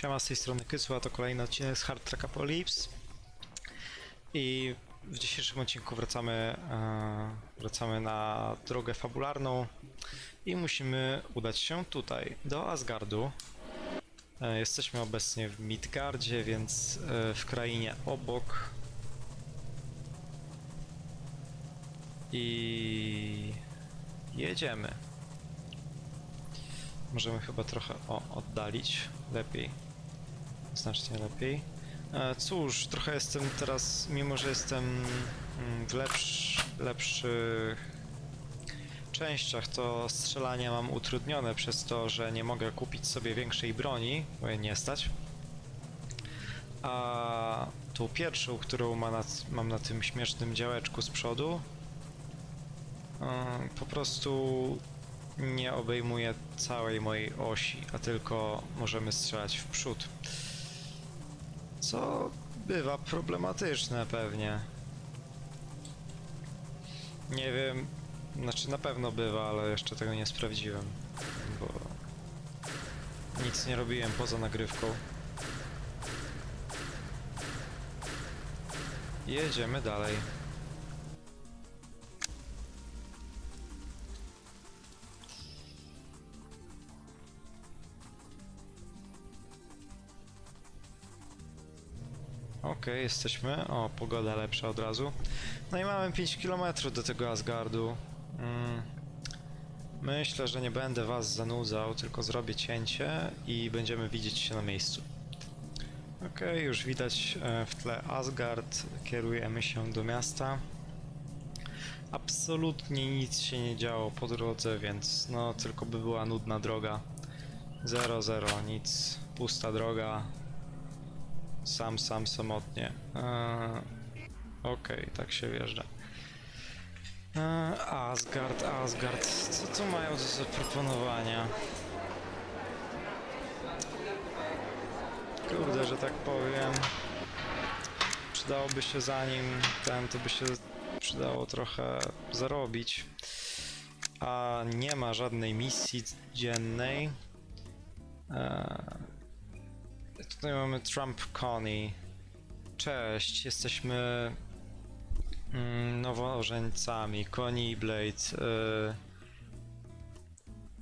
Siema, z tej strony Kysu, a to kolejny odcinek z Hard Track Apocalypse. I w dzisiejszym odcinku wracamy, e, wracamy na drogę fabularną i musimy udać się tutaj, do Asgardu. E, jesteśmy obecnie w Midgardzie, więc e, w krainie obok. I jedziemy. Możemy chyba trochę o, oddalić. Lepiej. Znacznie lepiej. E, cóż, trochę jestem teraz, mimo że jestem mm, w lepsz, lepszych częściach, to strzelanie mam utrudnione przez to, że nie mogę kupić sobie większej broni, bo jej nie stać. A tą pierwszą, którą ma na, mam na tym śmiesznym działeczku z przodu, e, po prostu nie obejmuje całej mojej osi, a tylko możemy strzelać w przód. Co bywa problematyczne pewnie. Nie wiem, znaczy na pewno bywa, ale jeszcze tego nie sprawdziłem, bo nic nie robiłem poza nagrywką. Jedziemy dalej. Okej, jesteśmy. O, pogoda lepsza od razu. No i mamy 5 km do tego Asgardu. Mm. Myślę, że nie będę was zanudzał, tylko zrobię cięcie i będziemy widzieć się na miejscu. Okej, już widać e, w tle Asgard. Kierujemy się do miasta. Absolutnie nic się nie działo po drodze, więc no tylko by była nudna droga. 0-0, nic. Pusta droga, sam, sam, samotnie. Eee, Okej, tak się wjeżdża. Eee, Asgard, Asgard. Co tu mają do zaproponowania? Kurde, że tak powiem. Przydałoby się zanim ten, to by się przydało trochę zarobić. A nie ma żadnej misji dziennej. Eee, Tutaj mamy Trump Connie. Cześć, jesteśmy mm, nowożeńcami. Connie i Blade. Y,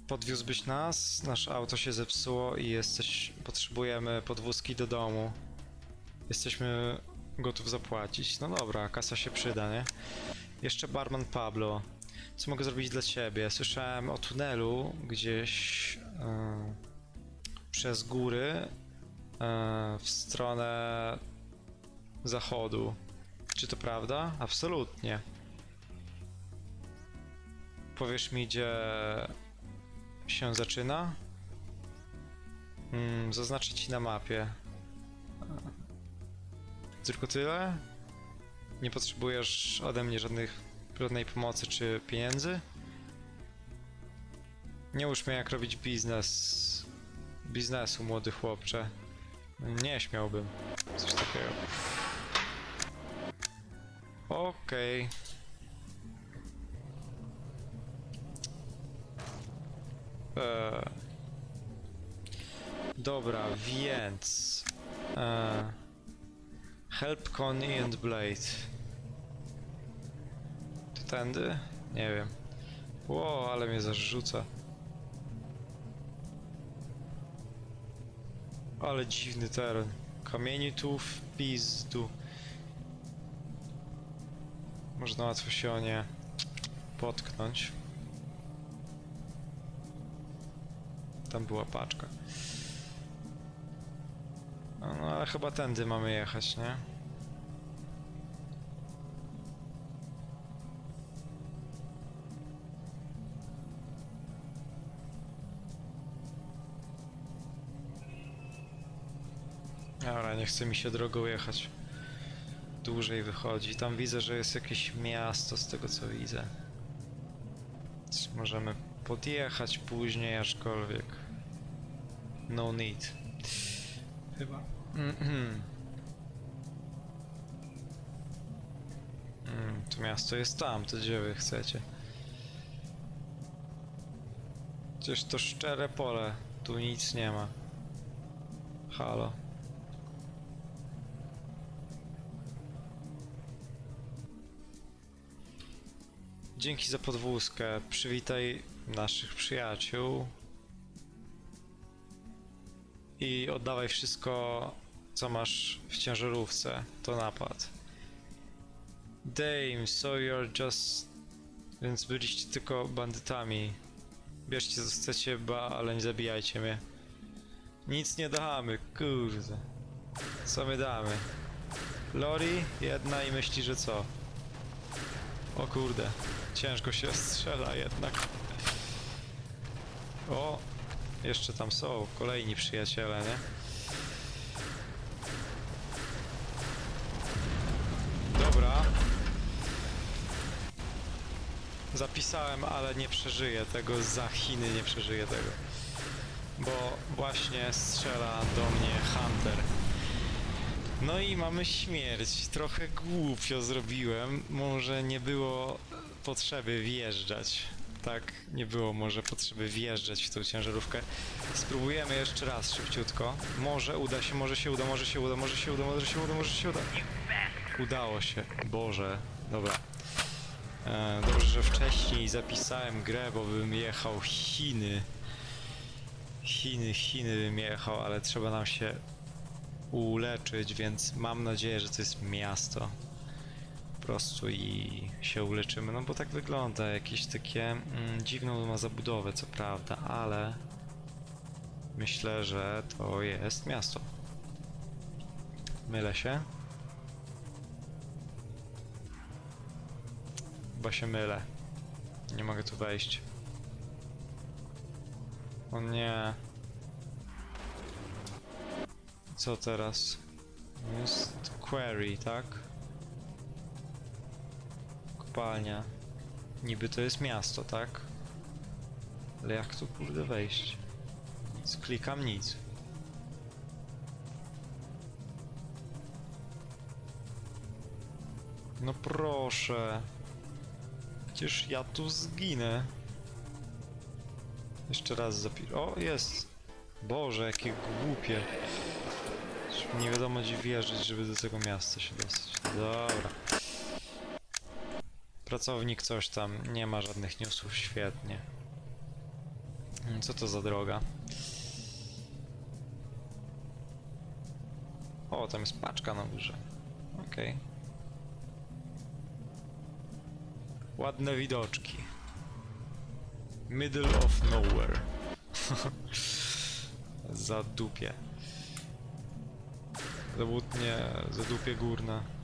podwiózłbyś nas? Nasze auto się zepsuło i jesteś, potrzebujemy podwózki do domu. Jesteśmy gotów zapłacić. No dobra, kasa się przyda, nie? Jeszcze barman Pablo. Co mogę zrobić dla ciebie? Słyszałem o tunelu gdzieś y, przez góry w stronę zachodu. Czy to prawda? Absolutnie. Powiesz mi, gdzie się zaczyna? Mm, zaznaczę ci na mapie. Tylko tyle? Nie potrzebujesz ode mnie żadnych, żadnej pomocy czy pieniędzy? Nie ucz mnie jak robić biznes. Biznesu, młody chłopcze. Nie śmiałbym. Coś takiego. Okej. Eee. Dobra, więc... Eee. Help Connie and Blade. Tędy? Nie wiem. Ło, ale mnie zarzuca. Ale dziwny teren. Kamieni tu w pizdu. Można łatwo się o nie potknąć. Tam była paczka. No, no ale chyba tędy mamy jechać, nie? Dobra, nie chce mi się drogą jechać. Dłużej wychodzi. Tam widzę, że jest jakieś miasto z tego co widzę. Czy możemy podjechać później, aczkolwiek. No need. Chyba. Mhm. Mm, to miasto jest tam, to gdzie wy chcecie? Przecież to szczere pole, tu nic nie ma. Halo. Dzięki za podwózkę. Przywitaj naszych przyjaciół. I oddawaj wszystko, co masz w ciężarówce. To napad. Dame, so you're just... Więc byliście tylko bandytami. Bierzcie co chcecie, ba, ale nie zabijajcie mnie. Nic nie damy, kurde. Co my damy? Lori, jedna i myśli, że co? O kurde, ciężko się strzela jednak. O, jeszcze tam są kolejni przyjaciele, nie? Dobra. Zapisałem, ale nie przeżyję tego, za Chiny nie przeżyję tego. Bo właśnie strzela do mnie Hunter. No i mamy śmierć. Trochę głupio zrobiłem. Może nie było potrzeby wjeżdżać. Tak, nie było może potrzeby wjeżdżać w tą ciężarówkę. Spróbujemy jeszcze raz szybciutko. Może uda się, może się uda, może się uda, może się uda, może się uda, może się uda. Udało się. Boże. Dobra. E, dobrze, że wcześniej zapisałem grę, bo bym jechał Chiny. Chiny, Chiny bym jechał, ale trzeba nam się uleczyć, więc mam nadzieję, że to jest miasto. Prostu i się uleczymy, no bo tak wygląda, jakieś takie mm, dziwną ma zabudowę, co prawda, ale myślę, że to jest miasto. Mylę się? Chyba się mylę. Nie mogę tu wejść. O nie. Co teraz? Jest query, tak? Kopalnia. Niby to jest miasto, tak? Ale jak tu kurde wejść? Sklikam nic. No proszę. Przecież ja tu zginę. Jeszcze raz zapisz. O, jest! Boże, jakie głupie. Nie wiadomo gdzie wjeżdżać, żeby do tego miasta się dostać. Dobra. Pracownik coś tam, nie ma żadnych newsów, świetnie. Co to za droga? O, tam jest paczka na górze. Okej. Ładne widoczki. Middle of nowhere. za dupie. Zawódnie, za dupie górna.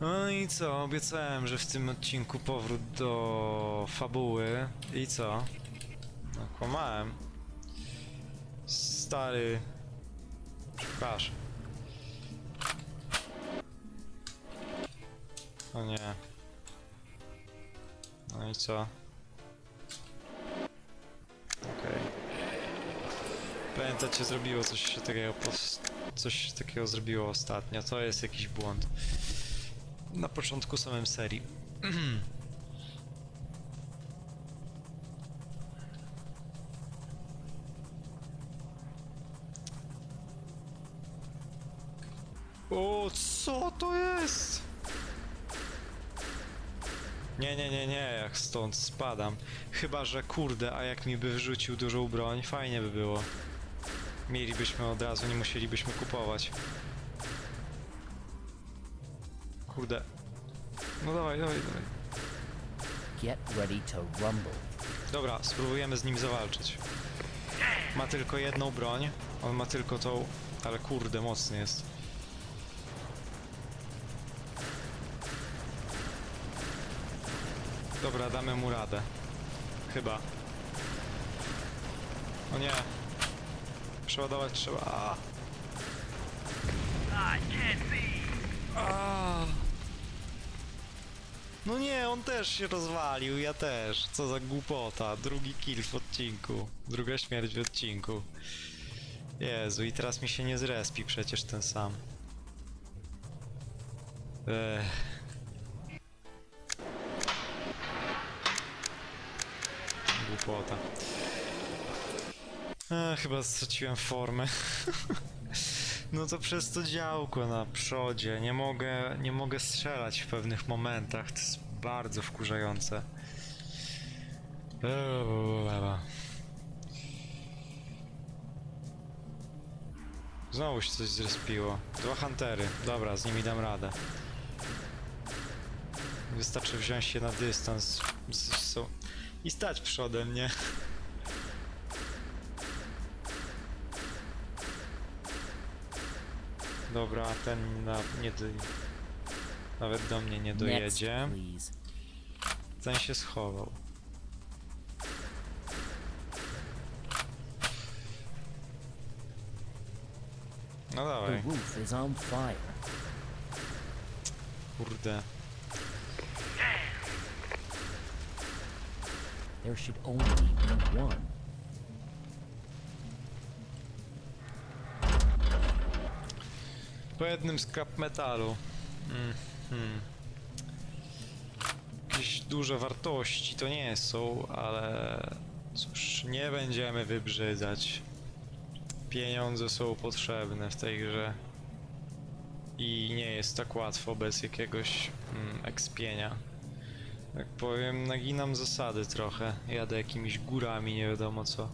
No i co? Obiecałem, że w tym odcinku powrót do fabuły. I co? No, kłamałem. Stary. Przepraszam. O nie. No i co? Okej. Pamiętacie, zrobiło coś się takiego, coś takiego zrobiło ostatnio. To jest jakiś błąd. Na początku samym serii. O, co to jest? Nie, nie, nie, nie, jak stąd spadam. Chyba, że kurde, a jak mi by wrzucił dużą broń, fajnie by było. Mielibyśmy od razu, nie musielibyśmy kupować. Kurde. No dawaj, dawaj, dawaj. Get ready to rumble. Dobra, spróbujemy z nim zawalczyć. Ma tylko jedną broń. On ma tylko tą... Ale kurde, mocny jest. Dobra, damy mu radę. Chyba. O nie. Przeładować trzeba. A. A. No nie, on też się rozwalił, ja też. Co za głupota. Drugi kill w odcinku. Druga śmierć w odcinku. Jezu, i teraz mi się nie zrespi przecież ten sam. Ech. Głupota. E, chyba straciłem formę. no to przez to działko na przodzie. Nie mogę, nie mogę strzelać w pewnych momentach. To jest bardzo wkurzające. Znowu się coś zrespiło. Dwa huntery. Dobra, z nimi dam radę. Wystarczy wziąć się na dystans. I stać przodem, nie? Dobra, ten na, nie do, nawet do mnie nie Next, dojedzie. please. Ten się schował. No dawaj, kurde. There should only be one. Po jednym scrap metalu. Mm, hmm. Jakieś duże wartości to nie są, ale cóż, nie będziemy wybrzydzać. Pieniądze są potrzebne w tej grze. I nie jest tak łatwo bez jakiegoś mm, ekspienia. Tak powiem, naginam zasady trochę. Jadę jakimiś górami, nie wiadomo co.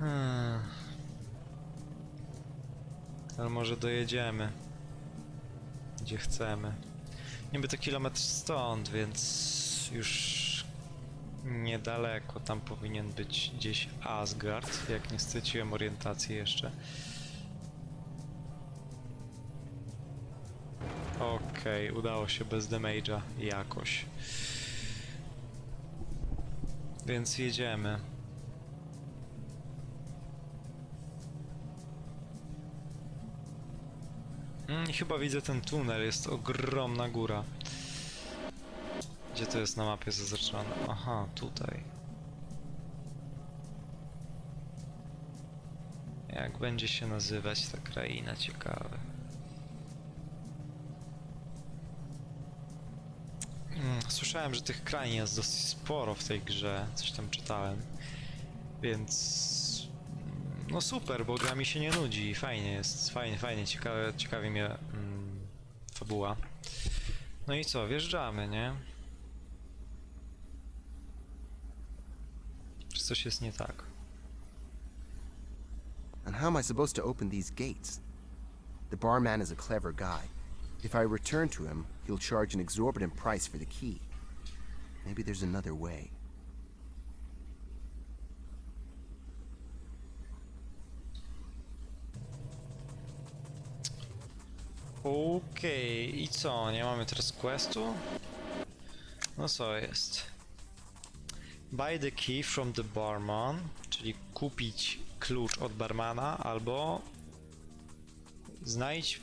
Hmm. Ale może dojedziemy. Gdzie chcemy. Niby to kilometr stąd, więc już niedaleko. Tam powinien być gdzieś Asgard, jak nie straciłem orientacji jeszcze. Okej, udało się bez damage'a jakoś. Więc jedziemy. Chyba widzę ten tunel, jest ogromna góra. Gdzie to jest na mapie zaznaczone? Aha, tutaj. Jak będzie się nazywać ta kraina, ciekawe. Mm, Słyszałem, że tych krain jest dosyć sporo w tej grze, coś tam czytałem. Więc no super, bo gra mi się nie nudzi, fajnie jest, fajnie, fajnie, ciekawe, ciekawi mnie mm, fabuła. No i co, wjeżdżamy, nie? Czy coś jest nie tak? And how am I supposed to open these gates? The barman is a clever guy. If I return to him, he'll charge an exorbitant price for the key. Maybe there's another way. Okej, i co, nie mamy teraz questu? No co jest? Buy the key from the barman, czyli kupić klucz od barmana, albo znajdź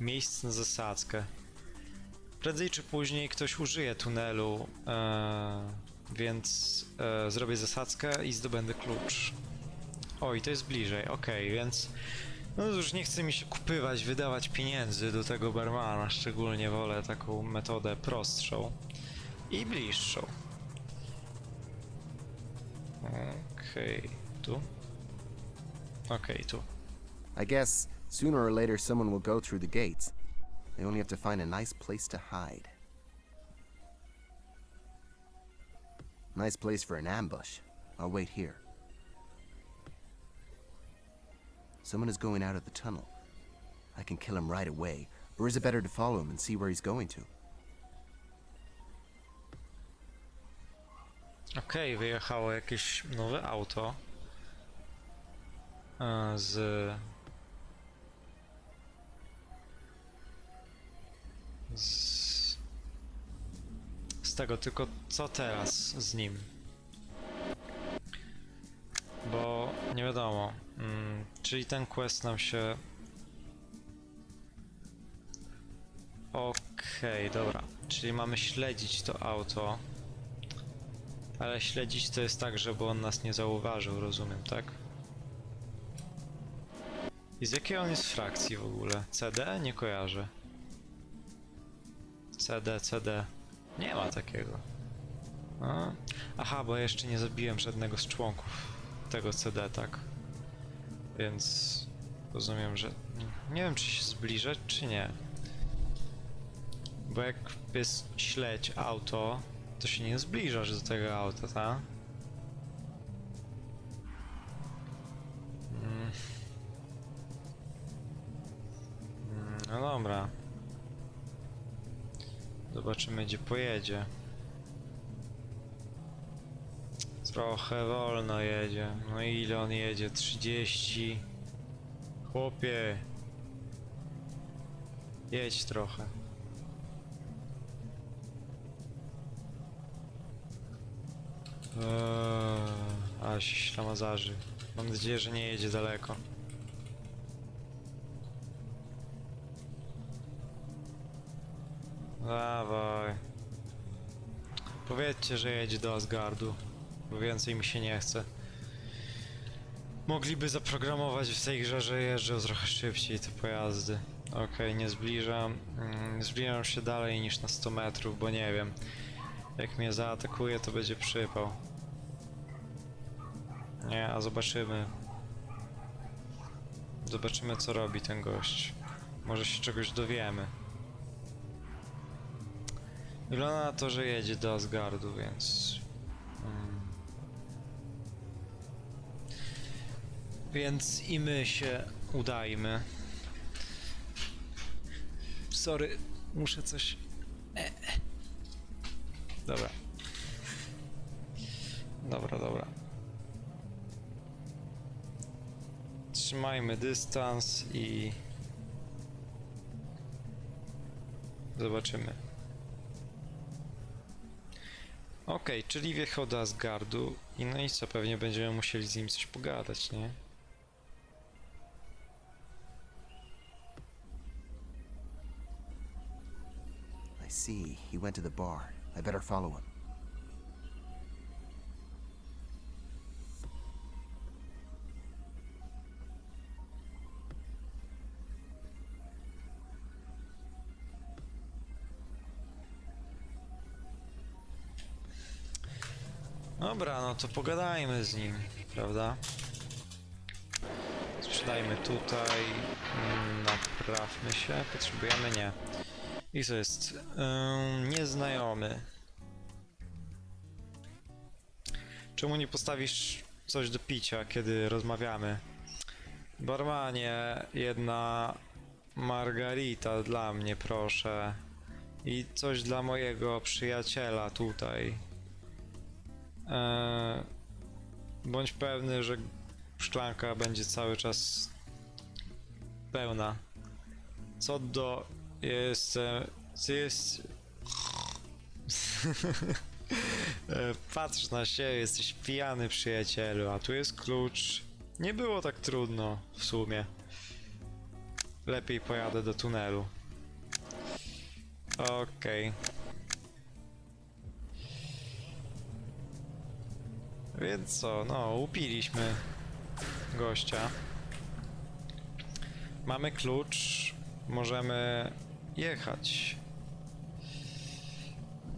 miejsce na zasadzkę. Prędzej czy później ktoś użyje tunelu, e, więc e, zrobię zasadzkę i zdobędę klucz. O, i to jest bliżej, okej, więc no już nie chce mi się kupywać, wydawać pieniędzy do tego barmana, szczególnie wolę taką metodę prostszą i bliższą. Okej, tu? Okej, tu. I guess sooner or later someone will go through the gates. They only have to find a nice place to hide. Nice place for an ambush. I'll wait here. Someone is going out of the tunnel. I can kill him right away, or is it better to follow him and see where he's going to? Okej, wyjechało jakieś nowe auto. Z... Z... Z tego, tylko co teraz z nim? Nie wiadomo. Mm, czyli ten quest nam się... Okej, dobra. Czyli mamy śledzić to auto. Ale śledzić to jest tak, żeby on nas nie zauważył, rozumiem, tak? I z jakiej on jest frakcji w ogóle? CD? Nie kojarzę. CD, CD. Nie ma takiego. A? Aha, bo jeszcze nie zabiłem żadnego z członków tego CD, tak? Więc rozumiem, że nie wiem, czy się zbliżać, czy nie. Bo jak jest śledź auto, to się nie zbliżasz do tego auta, tak? Mm. Mm, No dobra. Zobaczymy, gdzie pojedzie. Trochę wolno jedzie. No ile on jedzie? 30. Chłopie. Jedź trochę. Eee, się ślamazarzy. Mam nadzieję, że nie jedzie daleko. Dawaj. Powiedzcie, że jedzie do Asgardu, bo więcej mi się nie chce. Mogliby zaprogramować w tej grze, że jeżdżą trochę szybciej te pojazdy. Okej, nie zbliżam. mm, zbliżam się dalej niż na 100 metrów, bo nie wiem. Jak mnie zaatakuje, to będzie przypał. Nie, a zobaczymy. Zobaczymy, co robi ten gość. Może się czegoś dowiemy. Wygląda na to, że jedzie do Asgardu, więc... Więc i my się udajmy. Sorry, muszę coś... E. Dobra. Dobra, dobra. Trzymajmy dystans i... Zobaczymy. Okej, czyli wjechał do Asgardu i no i co, pewnie będziemy musieli z nim coś pogadać, nie? He went to the bar. I better follow him. Dobra, no to pogadajmy z nim, prawda? Sprzedajmy tutaj, mm, naprawmy się, potrzebujemy nie. I co jest? Ym, nieznajomy. Czemu nie postawisz coś do picia, kiedy rozmawiamy? Barmanie, jedna margarita dla mnie, proszę. I coś dla mojego przyjaciela tutaj. Eee, bądź pewny, że szklanka będzie cały czas pełna. Co do jest. jest. E, Patrz na siebie, jesteś pijany przyjacielu, a tu jest klucz. Nie było tak trudno w sumie. Lepiej pojadę do tunelu. Okej. Więc co, no, upiliśmy gościa. Mamy klucz, możemy jechać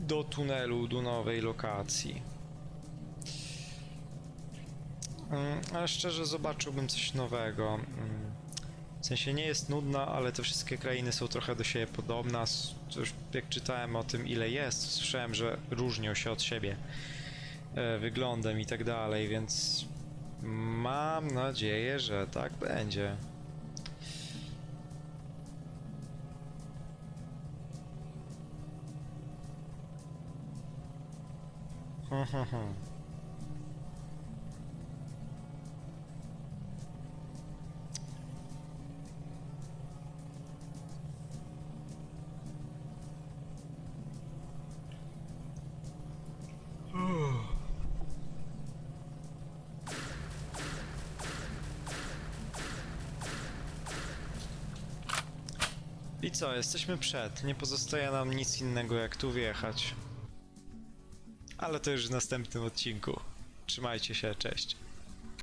do tunelu, do nowej lokacji. Mm, Ale szczerze zobaczyłbym coś nowego. Mm, W sensie nie jest nudna, ale te wszystkie krainy są trochę do siebie podobne. Już jak czytałem o tym ile jest, słyszałem, że różnią się od siebie e, wyglądem i tak dalej, więc mam nadzieję, że tak będzie. I co, jesteśmy przed. Nie pozostaje nam nic innego jak tu wjechać. Ale to już w następnym odcinku. Trzymajcie się, cześć.